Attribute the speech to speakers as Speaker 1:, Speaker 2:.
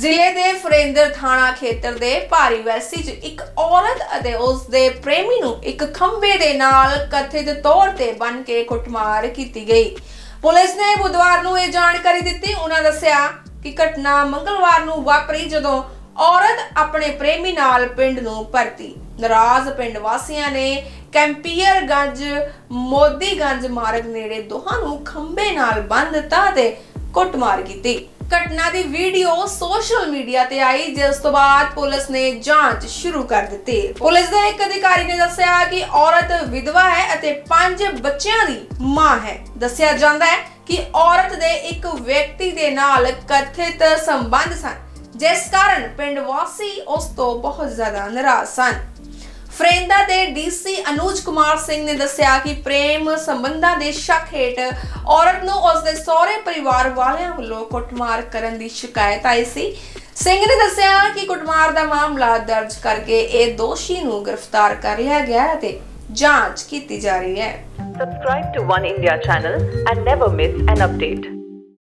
Speaker 1: ਜ਼ਿਲ੍ਹੇ ਦੇ ਫਰੇਂਦਰ ਥਾਣਾ ਖੇਤਰ ਦੇ ਭਾਰੀ ਵੈਸੀ 'ਚ ਇੱਕ ਔਰਤ ਅਤੇ ਉਸ ਦੇ ਪ੍ਰੇਮੀ ਨੂੰ ਇੱਕ ਖੰਭੇ ਦੇ ਨਾਲ ਕਥਿਤ ਤੌਰ ਤੇ ਬੰਨ ਕੇ ਕੁੱਟਮਾਰ ਕੀਤੀ ਗਈ। ਪੁਲਿਸ ਨੇ ਬੁੱਧਵਾਰ ਨੂੰ ਇਹ ਜਾਣਕਾਰੀ ਦਿੱਤੀ। ਉਹਨਾਂ ਦੱਸਿਆ ਕਿ ਘਟਨਾ ਮੰਗਲਵਾਰ ਨੂੰ ਵਾਪਰੀ ਜਦੋਂ ਔਰਤ ਆਪਣੇ ਪ੍ਰੇਮੀ ਨਾਲ ਪਿੰਡ ਨੂੰ ਪਰਤੀ। ਨਾਰਾਜ਼ ਪਿੰਡ ਵਾਸੀਆਂ ਨੇ ਕੈਂਪੀਅਰਗੰਜ, ਮੋਦੀਗੰਜ ਮਾਰਗ ਨੇੜੇ ਦੋਹਾਂ ਨੂੰ ਖੰਭੇ ਨਾਲ ਬੰਨ ਦਿੱਤਾ ਤੇ ਕੁੱਟਮਾਰ ਕੀਤੀ। ਘਟਨਾ ਦੀ ਵੀਡੀਓ ਸੋਸ਼ਲ ਮੀਡੀਆ ਤੇ ਆਈ, ਜਿਸ ਤੋਂ ਬਾਅਦ ਪੁਲਿਸ ਨੇ ਜਾਂਚ ਸ਼ੁਰੂ ਕਰ ਦਿੱਤੀ। ਪੁਲਿਸ ਦੇ ਇੱਕ ਅਧਿਕਾਰੀ ਨੇ ਦੱਸਿਆ ਕਿ ਔਰਤ ਵਿਧਵਾ ਹੈ ਅਤੇ ਪੰਜ ਬੱਚਿਆਂ ਦੀ ਮਾਂ ਹੈ। ਦੱਸਿਆ ਜਾਂਦਾ ਹੈ ਕਿ ਔਰਤ ਦੇ ਇੱਕ ਵਿਅਕਤੀ ਦੇ ਨਾਲ ਕਥਿਤ ਸੰਬੰਧ ਸਨ, ਜਿਸ ਕਾਰਨ ਪਿੰਡ ਵਾਸੀ ਉਸ ਤੋਂ ਬਹੁਤ ਜ਼ਿਆਦਾ ਨਾਰਾਜ਼ ਸਨ। ਫਰੇਂਦਾ ਦੇ ਡੀਸੀ ਅਨੂਜ ਕੁਮਾਰ ਸਿੰਘ ਨੇ ਦੱਸਿਆ ਕਿ ਪ੍ਰੇਮ ਸੰਬੰਧਾਂ ਦੇ ਸ਼ੱਕ ਹੇਠ ਔਰਤ ਨੂੰ ਉਸ ਦੇ ਸਹੁਰੇ ਪਰਿਵਾਰ ਵਾਲਿਆਂ ਵੱਲੋਂ ਕੁੱਟਮਾਰ ਕਰਨ ਦੀ ਸ਼ਿਕਾਇਤ ਆਈ ਸੀ ਸਿੰਘ ਨੇ ਦੱਸਿਆ ਕਿ ਕੁੱਟਮਾਰ ਦਾ ਮਾਮਲਾ ਦਰਜ ਕਰਕੇ ਇਹ ਦੋਸ਼ੀ ਨੂੰ ਗ੍ਰਿਫਤਾਰ ਕਰ ਲਿਆ ਗਿਆ ਹੈ ਤੇ ਜਾਂਚ ਕੀਤੀ ਜਾ ਰਹੀ ਹੈ
Speaker 2: Subscribe to One India channel and never miss an update.